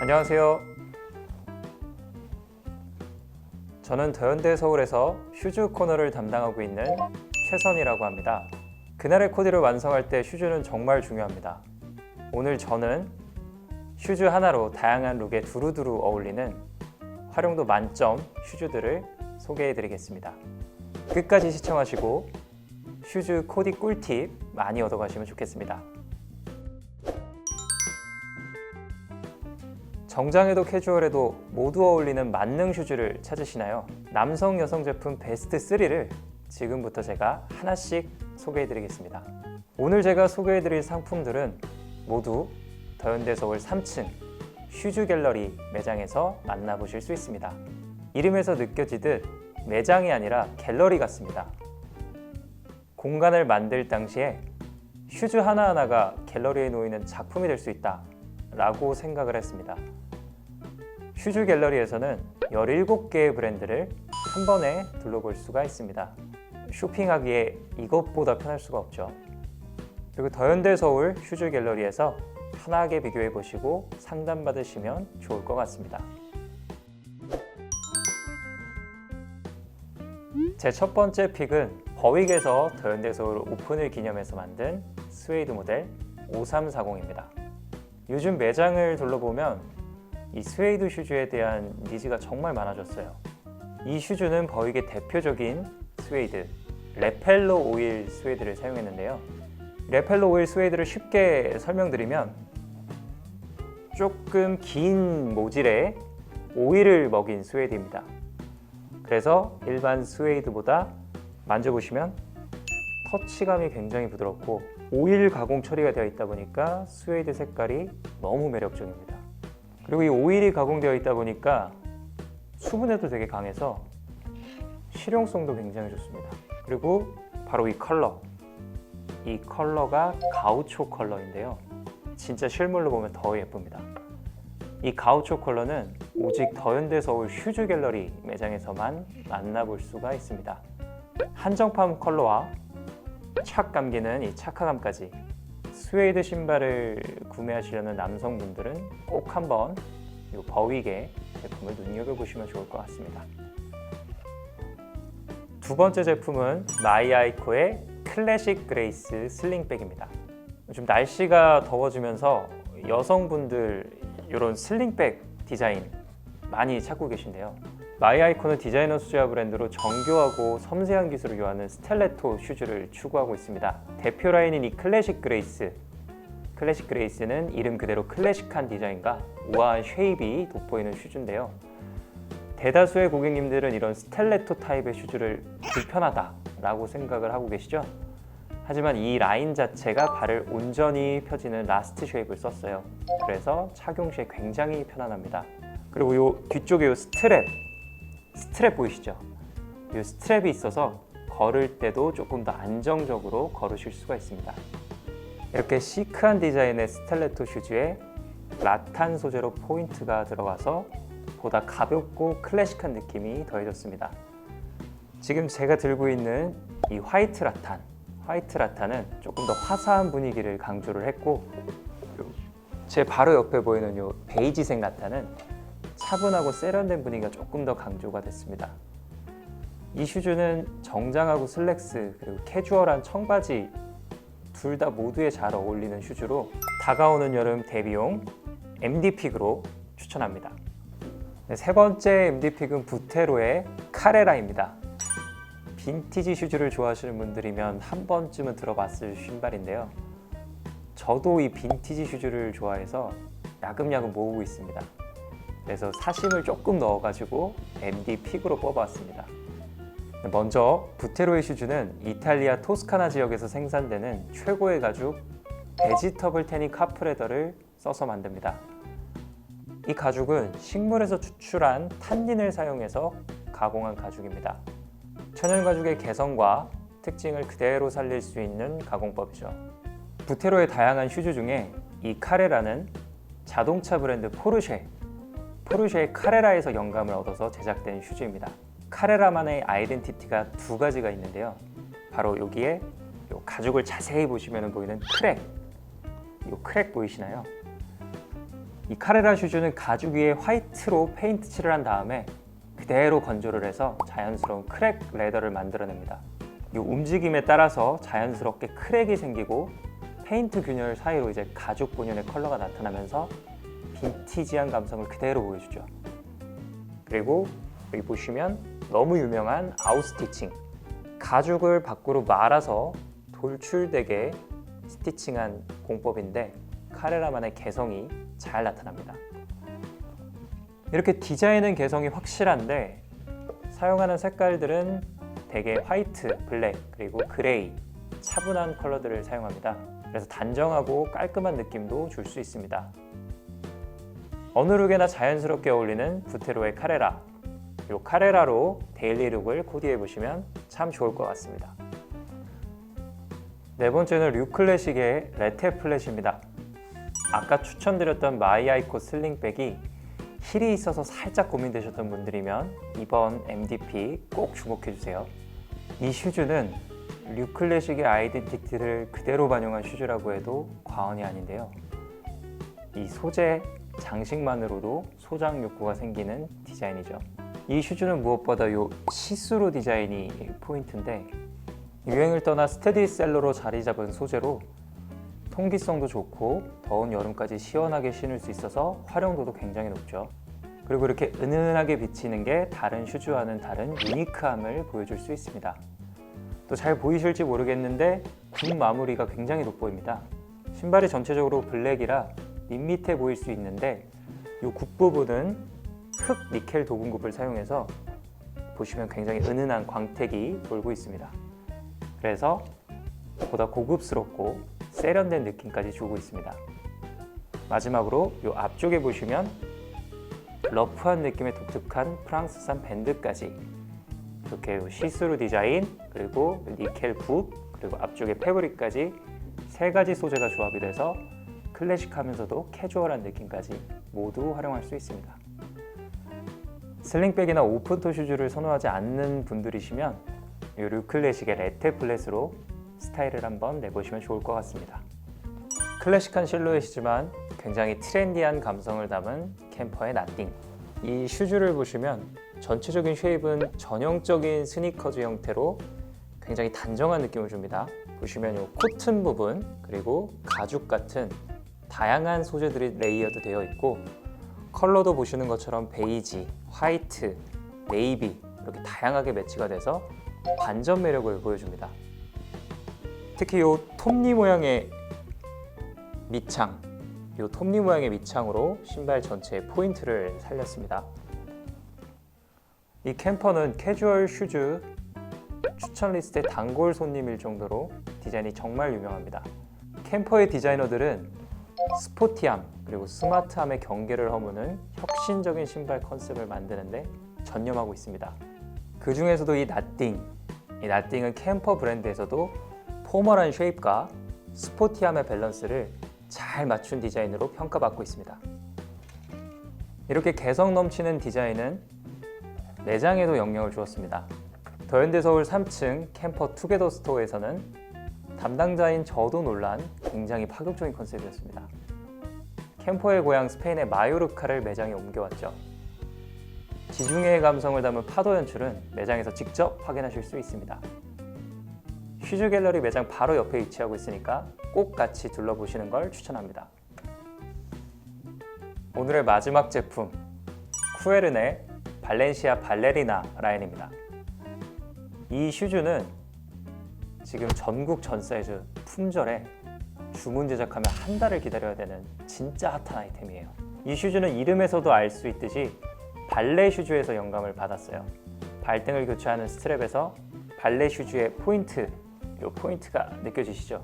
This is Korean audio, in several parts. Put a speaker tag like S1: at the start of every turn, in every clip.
S1: 안녕하세요. 저는 더현대 서울에서 슈즈 코너를 담당하고 있는 최선이라고 합니다. 그날의 코디를 완성할 때 슈즈는 정말 중요합니다. 오늘 저는 슈즈 하나로 다양한 룩에 두루두루 어울리는 활용도 만점 슈즈들을 소개해 드리겠습니다. 끝까지 시청하시고 슈즈 코디 꿀팁 많이 얻어가시면 좋겠습니다. 정장에도 캐주얼에도 모두 어울리는 만능 슈즈를 찾으시나요? 남성 여성 제품 베스트 3를 지금부터 제가 하나씩 소개해 드리겠습니다. 오늘 제가 소개해 드릴 상품들은 모두 더현대 서울 3층 슈즈 갤러리 매장에서 만나보실 수 있습니다. 이름에서 느껴지듯 매장이 아니라 갤러리 같습니다. 공간을 만들 당시에 슈즈 하나하나가 갤러리에 놓이는 작품이 될 수 있다 라고 생각을 했습니다. 슈즈 갤러리에서는 17개의 브랜드를 한 번에 둘러볼 수가 있습니다. 쇼핑하기에 이것보다 편할 수가 없죠. 그리고 더현대 서울 슈즈 갤러리에서 편하게 비교해 보시고 상담 받으시면 좋을 것 같습니다. 제 첫 번째 픽은 버윅에서 더현대 서울 오픈을 기념해서 만든 스웨이드 모델 5340입니다. 요즘 매장을 둘러보면 이 스웨이드 슈즈에 대한 니즈가 정말 많아졌어요. 이 슈즈는 버윅의 대표적인 스웨이드 레펠러 오일 스웨이드를 사용했는데요. 레펠러 오일 스웨이드를 쉽게 설명드리면 조금 긴 모질에 오일을 먹인 스웨이드입니다. 그래서 일반 스웨이드보다 만져보시면 터치감이 굉장히 부드럽고 오일 가공 처리가 되어 있다 보니까 스웨이드 색깔이 너무 매력적입니다. 그리고 이 오일이 가공되어 있다 보니까 수분에도 되게 강해서 실용성도 굉장히 좋습니다. 그리고 바로 이 컬러. 이 컬러가 가우초 컬러인데요. 진짜 실물로 보면 더 예쁩니다. 이 가우초 컬러는 오직 더현대 서울 슈즈 갤러리 매장에서만 만나볼 수가 있습니다. 한정판 컬러와 착 감기는 이 착화감까지 스웨이드 신발을 구매하시려는 남성분들은 꼭 한번 이 버윅의 제품을 눈여겨보시면 좋을 것 같습니다. 두 번째 제품은 마이아이코의 클래식 그레이스 슬링백입니다. 요즘 날씨가 더워지면서 여성분들 이런 슬링백 디자인 많이 찾고 계신데요. 마이아이콘은 디자이너 수제화 브랜드로 정교하고 섬세한 기술을 요하는 스텔레토 슈즈를 추구하고 있습니다. 대표 라인인 이 클래식 그레이스. 클래식 그레이스는 이름 그대로 클래식한 디자인과 우아한 쉐입이 돋보이는 슈즈인데요. 대다수의 고객님들은 이런 스텔레토 타입의 슈즈를 불편하다라고 생각을 하고 계시죠? 하지만 이 라인 자체가 발을 온전히 펴지는 라스트 쉐입을 썼어요. 그래서 착용 시에 굉장히 편안합니다. 그리고 이 뒤쪽에 이 스트랩, 스트랩 보이시죠? 이 스트랩이 있어서 걸을 때도 조금 더 안정적으로 걸으실 수가 있습니다. 이렇게 시크한 디자인의 스텔레토 슈즈에 라탄 소재로 포인트가 들어가서 보다 가볍고 클래식한 느낌이 더해졌습니다. 지금 제가 들고 있는 이 화이트 라탄, 화이트 라탄은 조금 더 화사한 분위기를 강조를 했고 제 바로 옆에 보이는 이 베이지색 라탄은 차분하고 세련된 분위기가 조금 더 강조가 됐습니다. 이 슈즈는 정장하고 슬랙스 그리고 캐주얼한 청바지 둘 다 모두에 잘 어울리는 슈즈로 다가오는 여름 데뷔용 MD 픽으로 추천합니다. 네, 세 번째 MD 픽은 부테로의 카레라입니다. 빈티지 슈즈를 좋아하시는 분들이면 한 번쯤은 들어봤을 신발인데요. 저도 이 빈티지 슈즈를 좋아해서 야금야금 모으고 있습니다. 그래서 사심을 조금 넣어가지고 MD 픽으로 뽑아왔습니다. 먼저 부테로의 슈즈는 이탈리아 토스카나 지역에서 생산되는 최고의 가죽 베지터블 테니 카프레더를 써서 만듭니다. 이 가죽은 식물에서 추출한 탄닌을 사용해서 가공한 가죽입니다. 천연 가죽의 개성과 특징을 그대로 살릴 수 있는 가공법이죠. 부테로의 다양한 슈즈 중에 이 카레라는 자동차 브랜드 포르쉐, 포르쉐의 카레라에서 영감을 얻어서 제작된 슈즈입니다. 카레라만의 아이덴티티가 두 가지가 있는데요. 바로 여기에 요 가죽을 자세히 보시면 보이는 크랙, 이 크랙 보이시나요? 이 카레라 슈즈는 가죽 위에 화이트로 페인트 칠을 한 다음에 그대로 건조를 해서 자연스러운 크랙 레더를 만들어냅니다. 이 움직임에 따라서 자연스럽게 크랙이 생기고 페인트 균열 사이로 이제 가죽 본연의 컬러가 나타나면서 빈티지한 감성을 그대로 보여주죠. 그리고 여기 보시면 너무 유명한 아웃스티칭 가죽을 밖으로 말아서 돌출되게 스티칭한 공법인데 카레라만의 개성이 잘 나타납니다. 이렇게 디자인은 개성이 확실한데 사용하는 색깔들은 대개 화이트, 블랙, 그리고 그레이 차분한 컬러들을 사용합니다. 그래서 단정하고 깔끔한 느낌도 줄 수 있습니다. 어느 룩에나 자연스럽게 어울리는 부테로의 카레라. 이 카레라로 데일리 룩을 코디해 보시면 참 좋을 것 같습니다. 네 번째는 류클래식의 레테 플랫입니다. 아까 추천드렸던 마이아이코 슬링백이 힐이 있어서 살짝 고민되셨던 분들이면 이번 MDP 꼭 주목해 주세요. 이 슈즈는 류클래식의 아이덴티티를 그대로 반영한 슈즈라고 해도 과언이 아닌데요. 이 소재 장식만으로도 소장 욕구가 생기는 디자인이죠. 이 슈즈는 무엇보다 이 시스루 디자인이 포인트인데 유행을 떠나 스테디셀러로 자리 잡은 소재로 통기성도 좋고 더운 여름까지 시원하게 신을 수 있어서 활용도도 굉장히 높죠. 그리고 이렇게 은은하게 비치는 게 다른 슈즈와는 다른 유니크함을 보여줄 수 있습니다. 또 잘 보이실지 모르겠는데 굽 마무리가 굉장히 돋보입니다. 신발이 전체적으로 블랙이라 밋밋해 보일 수 있는데 이 굽 부분은 흑 니켈 도금굽을 사용해서 보시면 굉장히 은은한 광택이 돌고 있습니다. 그래서 보다 고급스럽고 세련된 느낌까지 주고 있습니다. 마지막으로 이 앞쪽에 보시면 러프한 느낌의 독특한 프랑스산 밴드까지 이렇게 시스루 디자인 그리고 니켈 붓 그리고 앞쪽에 패브릭까지 세 가지 소재가 조합이 돼서 클래식하면서도 캐주얼한 느낌까지 모두 활용할 수 있습니다. 슬링백이나 오픈토 슈즈를 선호하지 않는 분들이시면 이 류클래식의 레테 플랫으로 스타일을 한번 내보시면 좋을 것 같습니다. 클래식한 실루엣이지만 굉장히 트렌디한 감성을 담은 캠퍼의 나띵. 이 슈즈를 보시면 전체적인 쉐입은 전형적인 스니커즈 형태로 굉장히 단정한 느낌을 줍니다. 보시면 이 코튼 부분 그리고 가죽 같은 다양한 소재들이 레이어드 되어 있고 컬러도 보시는 것처럼 베이지, 화이트, 네이비 이렇게 다양하게 매치가 돼서 반전 매력을 보여줍니다. 특히 이 톱니 모양의 밑창, 이 톱니 모양의 밑창으로 신발 전체의 포인트를 살렸습니다. 이 캠퍼는 캐주얼 슈즈 추천 리스트의 단골 손님일 정도로 디자인이 정말 유명합니다. 캠퍼의 디자이너들은 스포티함 그리고 스마트함의 경계를 허무는 혁신적인 신발 컨셉을 만드는데 전념하고 있습니다. 그 중에서도 이 나띵, 이 나띵은 캠퍼 브랜드에서도 포멀한 쉐입과 스포티함의 밸런스를 잘 맞춘 디자인으로 평가받고 있습니다. 이렇게 개성 넘치는 디자인은 내장에도 영향을 주었습니다. 더현대 서울 3층 캠퍼 투게더 스토어에서는 담당자인 저도 놀란 굉장히 파격적인 컨셉이었습니다. 캠퍼의 고향 스페인의 마요르카를 매장에 옮겨왔죠. 지중해의 감성을 담은 파도 연출은 매장에서 직접 확인하실 수 있습니다. 슈즈 갤러리 매장 바로 옆에 위치하고 있으니까 꼭 같이 둘러보시는 걸 추천합니다. 오늘의 마지막 제품 쿠에른의 발렌시아 발레리나 라인입니다. 이 슈즈는 지금 전국 전 사이즈 품절에 주문 제작하면 한 달을 기다려야 되는 진짜 핫한 아이템이에요. 이 슈즈는 이름에서도 알 수 있듯이 발레 슈즈에서 영감을 받았어요. 발등을 교체하는 스트랩에서 발레 슈즈의 포인트, 이 포인트가 느껴지시죠?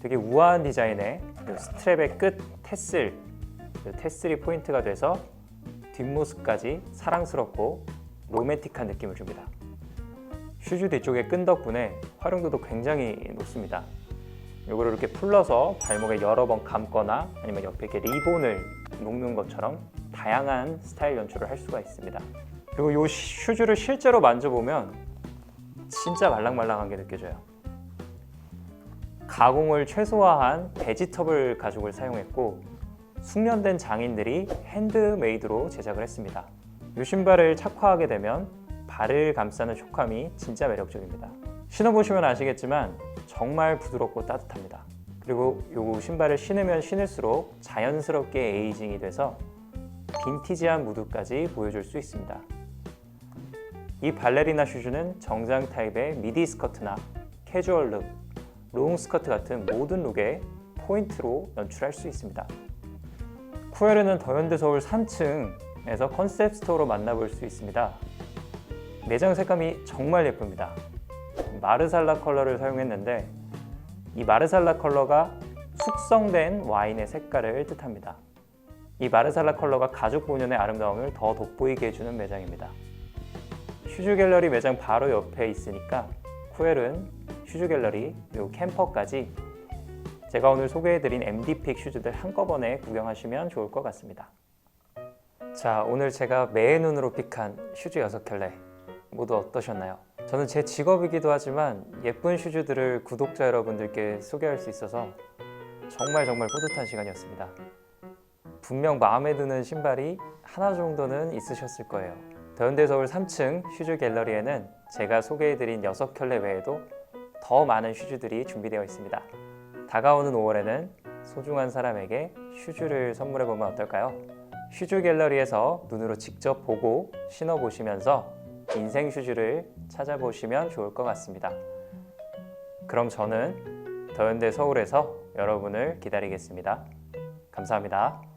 S1: 되게 우아한 디자인의 이 스트랩의 끝 테슬, 이 테슬이 포인트가 돼서 뒷모습까지 사랑스럽고 로맨틱한 느낌을 줍니다. 슈즈 뒤쪽의 끈 덕분에 활용도도 굉장히 높습니다. 이거를 이렇게 풀러서 발목에 여러 번 감거나 아니면 옆에 이렇게 리본을 묶는 것처럼 다양한 스타일 연출을 할 수가 있습니다. 그리고 이 슈즈를 실제로 만져보면 진짜 말랑말랑한 게 느껴져요. 가공을 최소화한 베지터블 가죽을 사용했고 숙련된 장인들이 핸드메이드로 제작을 했습니다. 이 신발을 착화하게 되면 발을 감싸는 촉감이 진짜 매력적입니다. 신어보시면 아시겠지만 정말 부드럽고 따뜻합니다. 그리고 이 신발을 신으면 신을수록 자연스럽게 에이징이 돼서 빈티지한 무드까지 보여줄 수 있습니다. 이 발레리나 슈즈는 정장 타입의 미디 스커트나 캐주얼 룩, 롱 스커트 같은 모든 룩에 포인트로 연출할 수 있습니다. 쿠에르는 더현대 서울 3층에서 컨셉 스토어로 만나볼 수 있습니다. 매장 색감이 정말 예쁩니다. 마르살라 컬러를 사용했는데 이 마르살라 컬러가 숙성된 와인의 색깔을 뜻합니다. 이 마르살라 컬러가 가죽 본연의 아름다움을 더 돋보이게 해주는 매장입니다. 슈즈 갤러리 매장 바로 옆에 있으니까 쿠엘은 슈즈 갤러리 그리고 캠퍼까지 제가 오늘 소개해드린 MD픽 슈즈들 한꺼번에 구경하시면 좋을 것 같습니다. 자, 오늘 제가 매의 눈으로 픽한 슈즈 6켤레 모두 어떠셨나요? 저는 제 직업이기도 하지만 예쁜 슈즈들을 구독자 여러분들께 소개할 수 있어서 정말 정말 뿌듯한 시간이었습니다. 분명 마음에 드는 신발이 하나 정도는 있으셨을 거예요. 더현대 서울 3층 슈즈 갤러리에는 제가 소개해드린 6켤레 외에도 더 많은 슈즈들이 준비되어 있습니다. 다가오는 5월에는 소중한 사람에게 슈즈를 선물해보면 어떨까요? 슈즈 갤러리에서 눈으로 직접 보고 신어보시면서 인생 슈즈를 찾아보시면 좋을 것 같습니다. 그럼 저는 더현대 서울에서 여러분을 기다리겠습니다. 감사합니다.